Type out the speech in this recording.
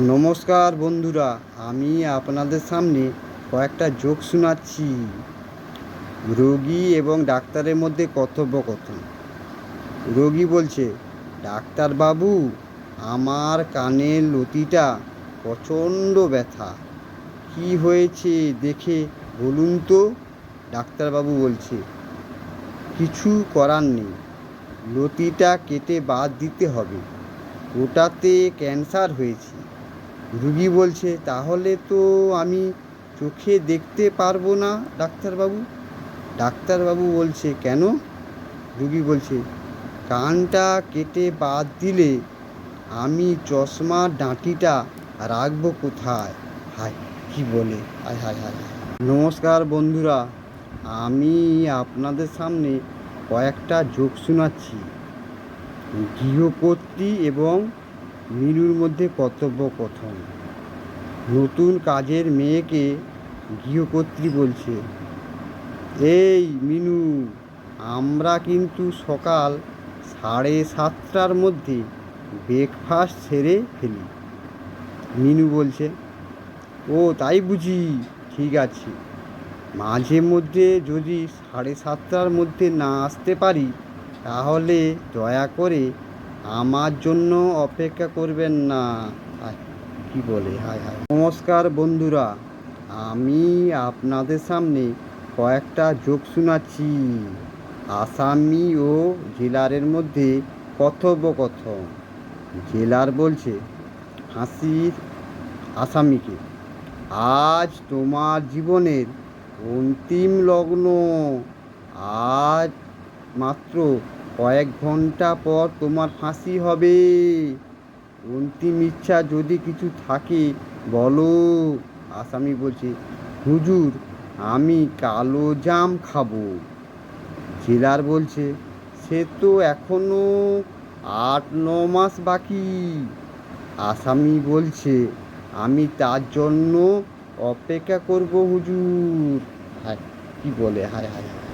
নমস্কার বন্ধুরা, আমি আপনাদের সামনে কয়েকটা জোক শোনাচ্ছি। রোগী এবং ডাক্তারের মধ্যে কথোপকথন। রোগী বলছে, ডাক্তারবাবু, আমার কানের লতিটা প্রচণ্ড ব্যথা। কি হয়েছে দেখে বলুন তো? ডাক্তারবাবু বলছে, কিছু করার নেই। লতিটা কেটে বাদ দিতে হবে। ওটাতে ক্যান্সার হয়েছে। রুগী বলছে, তাহলে তো আমি চোখে দেখতে পারব না ডাক্তারবাবু? ডাক্তারবাবু বলছে, কেন? রুগী বলছে, কানটা কেটে বাদ দিলে আমি চশমার ডাঁটিটা রাখব কোথায়? হায়, কি বলে? হায় হায় হায়। নমস্কার বন্ধুরা, আমি আপনাদের সামনে কয়েকটা যোগ শোনাচ্ছি। গৃহকর্ত্রী এবং মিনুর মধ্যে কথোপকথন নতুন কাজের মেয়েকে গৃহকর্ত্রী বলছে। এই মিনু, আমরা কিন্তু সকাল সাড়ে সাতটার মধ্যে ব্রেকফাস্ট সেরে ফেলি। মিনু বলছে, ও, তাই বুঝি, ঠিক আছে। মাঝে মধ্যে যদি সাড়ে সাতটার মধ্যে না আসতে পারি, তাহলে দয়া করে আমার জন্য অপেক্ষা করবেন না। কি বলে? হায় হায়। নমস্কার বন্ধুরা, আমি আপনাদের সামনে কয়েকটা যোগ শোনাচ্ছি। আসামি ও জেলারের মধ্যে কথোপকথন। জেলার বলছে, হাসির আসামিকে আজ তোমার জীবনের অন্তিম লগ্ন। আজ মাত্র কয়েক ঘণ্টা পর তোমার ফাঁসি হবে। অন্তিম ইচ্ছা যদি কিছু থাকে, বলো, আসামি বলছে, হুজুর, আমি কালো জাম খাব। জেলার বলছে, সে তো এখনও আট, ন মাস বাকি। আসামি বলছে, আমি তার জন্য অপেক্ষা করব হুজুর। হায়, কি বলে, হায় হায় হায়।